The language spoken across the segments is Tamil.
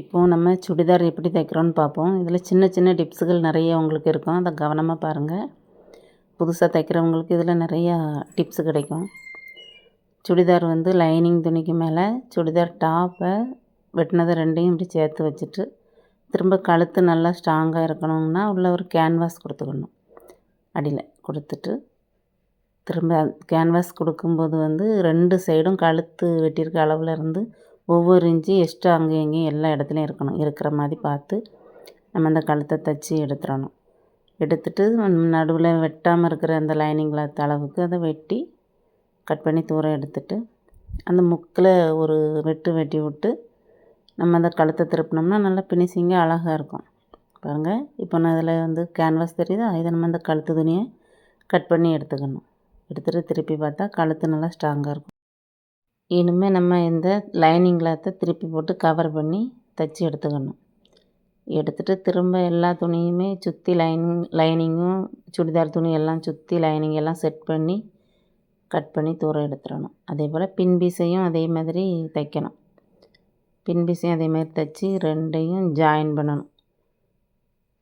இப்போது நம்ம சுடிதார் எப்படி தைக்கிறோன்னு பார்ப்போம். இதில் சின்ன சின்ன டிப்ஸுகள் நிறைய உங்களுக்கு இருக்கும். அதை கவனமாக பாருங்கள் புதுசாக தைக்கிறவங்களுக்கு இதில் நிறையா டிப்ஸு கிடைக்கும். சுடிதார் வந்து லைனிங் துணிக்கு மேலே சுடிதார் டாப்பை வெட்டினதை ரெண்டையும் இப்படி சேர்த்து வச்சுட்டு திரும்ப கழுத்து நல்லா ஸ்ட்ராங்காக இருக்கணும்னா உள்ள ஒரு கேன்வாஸ் கொடுத்துக்கணும். அடியில் கொடுத்துட்டு திரும்ப கேன்வாஸ் கொடுக்கும்போது வந்து ரெண்டு சைடும் கழுத்து வெட்டியிருக்க அளவில் இருந்து ஒவ்வொரு இன்ச்சும் எக்ஸ்ட்ரா அங்கேயும் இங்கேயும் எல்லா இடத்துலையும் இருக்கணும். இருக்கிற மாதிரி பார்த்து நம்ம அந்த கழுத்தை தைச்சி எடுத்துடணும். எடுத்துட்டு நடுவில் வெட்டாமல் இருக்கிற அந்த லைனிங் கிளாத் அளவுக்கு அதை வெட்டி கட் பண்ணி தூரம் எடுத்துட்டு அந்த முக்கில் ஒரு வெட்டு வெட்டி விட்டு நம்ம அந்த கழுத்தை திருப்பினோம்னா நல்லா ஃபினிஷிங்காக அழகாக இருக்கும். பாருங்கள் இப்போ நான் இதில் வந்து கேன்வாஸ் தெரியுதா? இதை நம்ம அந்த கழுத்து துணியை கட் பண்ணி எடுத்துக்கணும். எடுத்துகிட்டு திருப்பி பார்த்தா கழுத்து நல்லா ஸ்ட்ராங்காக இருக்கும். இனிமேல் நம்ம இந்த லைனிங் கிளாத்தை திருப்பி போட்டு கவர் பண்ணி தைச்சி எடுத்துக்கணும். எடுத்துகிட்டு திரும்ப எல்லா துணியுமே சுற்றி லைனிங் லைனிங்கும் சுடிதார் துணி எல்லாம் சுற்றி லைனிங் எல்லாம் செட் பண்ணி கட் பண்ணி தூரம் எடுத்துடணும். அதே போல் பின் பீஸையும் அதே மாதிரி தைக்கணும். பின் பீஸையும் அதே மாதிரி தைச்சி ரெண்டையும் ஜாயின் பண்ணணும்.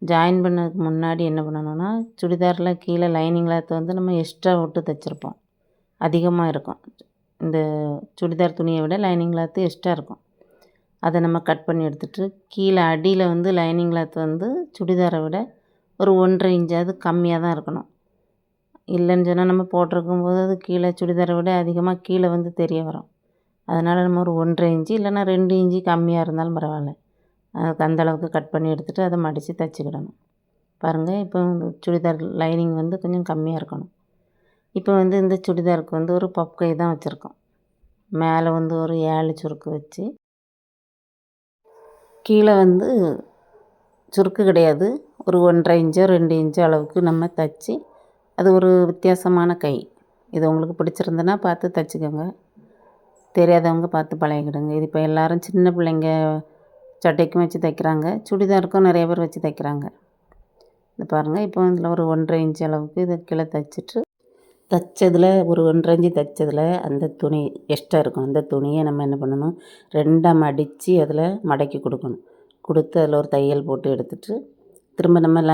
ஜாயின் பண்ணதுக்கு முன்னாடி என்ன பண்ணணும்னா சுடிதாரில் கீழே லைனிங் கிளாத் வந்து நம்ம எக்ஸ்ட்ரா விட்டு தைச்சிருப்போம். அதிகமாக இருக்கும். இந்த சுடிதார் துணியை விட லைனிங் கிளாத்து எக்ஸ்ட்ரா இருக்கும். அதை நம்ம கட் பண்ணி எடுத்துகிட்டு கீழே அடியில் வந்து லைனிங் கிளாத் வந்து சுடிதாரை விட ஒரு ஒன்றரை இன்ச்சாவது கம்மியாக தான் இருக்கணும். இல்லைன்னு சொன்னால் நம்ம போட்டிருக்கும் போது அது கீழே சுடிதாரை விட அதிகமாக கீழே வந்து தெரிய வரும். அதனால் நம்ம ஒரு ஒன்றரை இன்ச்சு இல்லைன்னா ரெண்டு இன்ச்சு கம்மியாக இருந்தாலும் பரவாயில்ல. அதுக்கு அந்தளவுக்கு கட் பண்ணி எடுத்துகிட்டு அதை மடித்து தைச்சிக்கிடணும். பாருங்கள் இப்போ சுடிதார் லைனிங் வந்து கொஞ்சம் கம்மியாக இருக்கணும். இப்போ வந்து இந்த சுடிதாருக்கு வந்து ஒரு பப் கை தான் வச்சுருக்கோம். மேலே வந்து ஒரு ஏழு சுருக்கு வச்சு. கீழே வந்து சுருக்கு கிடையாது. ஒரு ஒன்றரை இன்ச்சோ ரெண்டு இன்ச்சோ அளவுக்கு நம்ம தைச்சி அது ஒரு வித்தியாசமான கை. இது உங்களுக்கு பிடிச்சிருந்துன்னா பார்த்து தைச்சிக்கோங்க. தெரியாதவங்க பார்த்து பழகிக்கிடுங்க. இது இப்போ எல்லோரும் சின்ன பிள்ளைங்க சட்டைக்கும் வச்சு தைக்கிறாங்க. சுடிதாருக்கும் நிறைய பேர் வச்சு தைக்கிறாங்க. இது பாருங்கள் இப்போ இதில் ஒரு ஒன்றரை இன்ச் அளவுக்கு இதை கீழே தைச்சிட்டு தைச்சதில் ஒரு ஒன்றரை தைச்சதில் அந்த துணி எக்ஸ்ட்ரா இருக்கும். அந்த துணியை நம்ம என்ன பண்ணணும்? ரெண்டாக மடித்து அதில் மடக்கி கொடுக்கணும். கொடுத்து அதில் ஒரு தையல் போட்டு எடுத்துட்டு திரும்ப நம்ம ல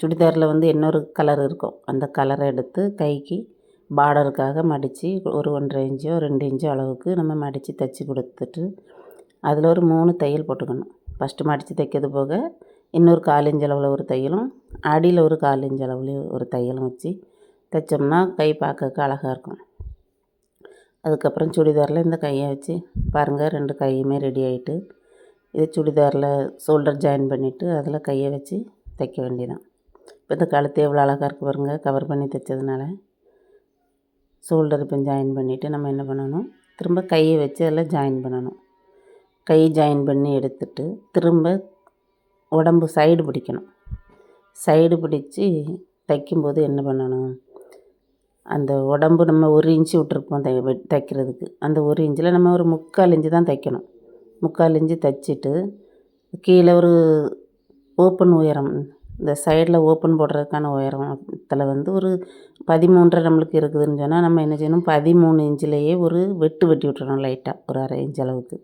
சுடிதாரில் வந்து இன்னொரு கலர் இருக்கும். அந்த கலரை எடுத்து கைக்கு பார்டருக்காக மடித்து ஒரு ஒன்றரை இன்ச்சோ ரெண்டு இன்ச்சோ அளவுக்கு நம்ம மடித்து தைச்சி கொடுத்துட்டு அதில் ஒரு மூணு தையல் போட்டுக்கணும். ஃபஸ்ட்டு மடித்து தைக்கிறது போக இன்னொரு கால் இன்ச் அளவில் ஒரு தையலும் அடியில் ஒரு கால் இன்ச் அளவுலேயும் ஒரு தையலும் வச்சு தைச்சோம்னா கை பார்க்கறக்கு அழகாக இருக்கும். அதுக்கப்புறம் சுடிதாரில் இந்த கையை வச்சு பாருங்கள் ரெண்டு கையுமே ரெடி ஆகிட்டு இது சுடிதாரில் ஷோல்டர் ஜாயின் பண்ணிவிட்டு அதில் கையை வச்சு தைக்க வேண்டியதான் இப்போ இந்த கழுத்து எவ்வளோ அழகாக இருக்குது பாருங்கள் கவர் பண்ணி தைச்சதுனால. ஷோல்டர் இப்போ ஜாயின் பண்ணிவிட்டு நம்ம என்ன பண்ணணும்? திரும்ப கையை வச்சு அதில் ஜாயின் பண்ணணும். கை ஜாயின் பண்ணி எடுத்துட்டு திரும்ப உடம்பு சைடு பிடிக்கணும். சைடு பிடிச்சி தைக்கும்போது என்ன பண்ணணும்? அந்த உடம்பு நம்ம ஒரு இன்ச்சு விட்ருப்போம் தை தைக்கிறதுக்கு. அந்த ஒரு இன்ச்சில் நம்ம ஒரு முக்கால் இன்ச்சு தான் தைக்கணும். முக்கால் இன்ச்சு தைச்சிட்டு கீழே ஒரு ஓப்பன் உயரம் இந்த சைடில் ஓப்பன் போடுறதுக்கான உயரத்தில் வந்து ஒரு பதிமூன்றரை நம்மளுக்கு இருக்குதுன்னு சொன்னால் நம்ம என்ன செய்யணும்? பதிமூணு இன்ச்சிலேயே ஒரு வெட்டு வெட்டி விட்டுறணும் லைட்டாக ஒரு அரை இன்ச் அளவுக்கு.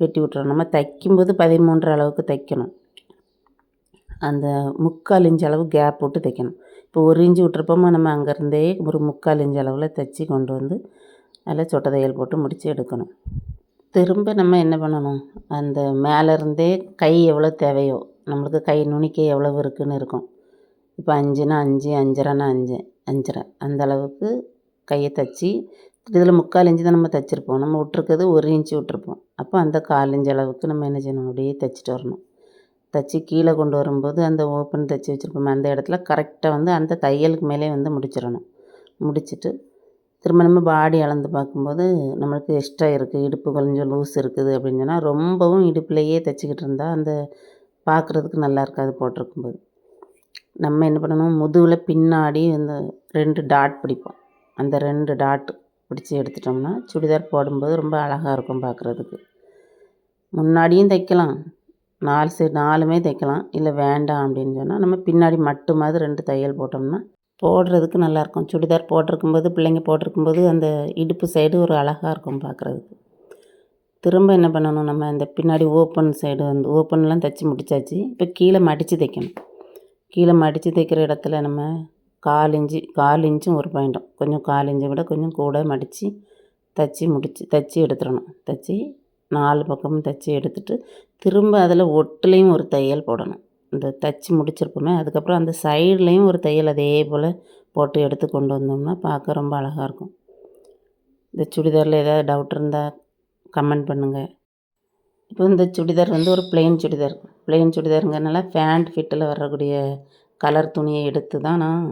வெட்டி விட்டுறோம் நம்ம தைக்கும்போது பதிமூன்று அளவுக்கு தைக்கணும். அந்த முக்கால் இன்ச் அளவு கேப் விட்டு தைக்கணும். இப்போ ஒரு இஞ்சி விட்டுருப்போமா? நம்ம அங்கேருந்தே ஒரு முக்கால் இஞ்சி அளவில் தைச்சி கொண்டு வந்து அதில் சொட்டை தையல் போட்டு முடித்து எடுக்கணும். திரும்ப நம்ம என்ன பண்ணணும்? அந்த மேலேருந்தே கை எவ்வளோ தேவையோ நம்மளுக்கு கை நுனிக்கை எவ்வளவு இருக்குதுன்னு இருக்கும். இப்போ அஞ்சுனா அஞ்சு அஞ்சரைனா அஞ்சு அஞ்சரை. அந்த அளவுக்கு கையை தைச்சி இதில் முக்கால் இன்ச்சு தான் நம்ம தைச்சிருப்போம். நம்ம விட்ருக்கிறது ஒரு இன்ச்சு விட்ருப்போம் அப்போ அந்த கால் இன்ச் அளவுக்கு நம்ம என்ன செய்யணும்? அப்படியே தைச்சிட்டு வரணும். தைச்சி கீழே கொண்டு வரும்போது அந்த ஓப்பன் தைச்சி வச்சுருப்போமே அந்த இடத்துல கரெக்டாக வந்து அந்த தையலுக்கு மேலே வந்து முடிச்சிடணும். முடிச்சுட்டு திரும்ப நம்ம பாடி அளந்து பார்க்கும்போது நம்மளுக்கு எக்ஸ்ட்ரா இருக்குது இடுப்பு கொஞ்சம் லூஸ் இருக்குது அப்படின்னு சொன்னால் ரொம்பவும் இடுப்புலையே தைச்சிக்கிட்டு இருந்தால் அந்த பார்க்குறதுக்கு நல்லா இருக்காது போட்டிருக்கும்போது. நம்ம என்ன பண்ணணும் முதுகில் பின்னாடி இந்த ரெண்டு டாட் பிடிப்போம். அந்த ரெண்டு டாட் பிடிச்சி எடுத்துட்டோம்னா சுடிதார் போடும்போது ரொம்ப அழகாக இருக்கும் பார்க்குறதுக்கு. முன்னாடியும் தைக்கலாம். நாலு சைடு நாலுமே தைக்கலாம். இல்லை வேண்டாம் அப்படின்னு சொன்னால் நம்ம பின்னாடி மட்டுமாவது ரெண்டு தையல் போட்டோம்னா போடுறதுக்கு நல்லாயிருக்கும். சுடிதார் போட்டிருக்கும்போது பிள்ளைங்க போட்டிருக்கும்போது அந்த இடுப்பு சைடு ஒரு அழகாக இருக்கும் பார்க்குறதுக்கு. திரும்ப என்ன பண்ணணும்? நம்ம இந்த பின்னாடி ஓப்பன் சைடு வந்து ஓப்பன்லாம் தைச்சி முடிச்சாச்சு. இப்போ கீழே மடித்து தைக்கணும். கீழே மடித்து தைக்கிற இடத்துல நம்ம கால் இன்ச்சு கால் இன்ச்சும் ஒரு பாயிண்ட்டும். கொஞ்சம் கால் இன்ச்சை விட கொஞ்சம் கூட மடித்து தைச்சி முடித்து தைச்சி எடுத்துடணும். தைச்சி நாலு பக்கமும் தைச்சி எடுத்துகிட்டு திரும்ப அதில் ஒட்டுலேயும் ஒரு தையல் போடணும். இந்த தைச்சி முடிச்சிருப்போமே அதுக்கப்புறம் அந்த சைட்லேயும் ஒரு தையல் அதே போல் போட்டு எடுத்து கொண்டு வந்தோம்னா பார்க்க ரொம்ப அழகாக இருக்கும். இந்த சுடிதாரில் ஏதாவது டவுட் இருந்தால் கமெண்ட் பண்ணுங்கள் இப்போ இந்த சுடிதார் வந்து ஒரு பிளெயின் சுடிதார். பிளெயின் சுடிதாருங்கிறனால ஃபேண்ட் ஃபிட்டில் வரக்கூடிய கலர் துணியை எடுத்து தான் நான்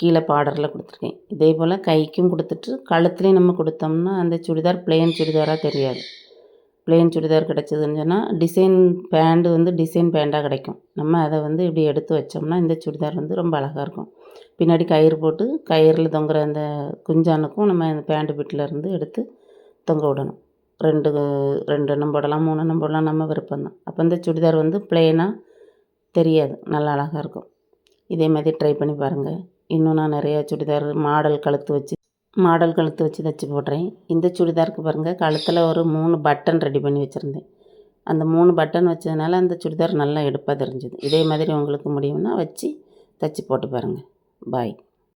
கீழே பார்டரில் கொடுத்துருக்கேன். இதே போல் கைக்கும் கொடுத்துட்டு கழுத்துலேயும் நம்ம கொடுத்தோம்னா அந்த சுடிதார் பிளெயின் சுடிதாராக தெரியாது. பிளெயின் சுடிதார் கிடச்சிதுன்னு சொன்னால் டிசைன் பேண்டு வந்து டிசைன் பேண்ட்டாக கிடைக்கும். நம்ம அதை வந்து இப்படி எடுத்து வச்சோம்னா இந்த சுடிதார் வந்து ரொம்ப அழகாக இருக்கும். பின்னாடி கயிறு போட்டு கயிறில் தொங்குற அந்த குஞ்சானுக்கும் நம்ம அந்த பேண்ட் பிட்டிலருந்து எடுத்து தொங்க விடணும். ரெண்டு ரெண்டு எண்ணம் போடலாம் மூணு எண்ணம் போடலாம் நம்ம விருப்பம்தான் அப்போ இந்த சுடிதார் வந்து பிளெயினாக தெரியாது. நல்லா அழகாக இருக்கும். இதே மாதிரி ட்ரை பண்ணி பாருங்கள் இன்னும் நான் நிறையா சுடிதார் மாடல் கழுத்து வச்சு மாடல் கழுத்து வச்சு தைச்சி போடுறேன். இந்த சுடிதாருக்கு பாருங்கள் கழுத்தில் ஒரு மூணு பட்டன் ரெடி பண்ணி வச்சுருந்தேன். அந்த மூணு பட்டன் வச்சதுனால அந்த சுடிதார் நல்லா எடுப்பாக தெரிஞ்சுது. இதே மாதிரி உங்களுக்கு முடியும்னா வச்சு தைச்சி போட்டு பாருங்கள் பாய்.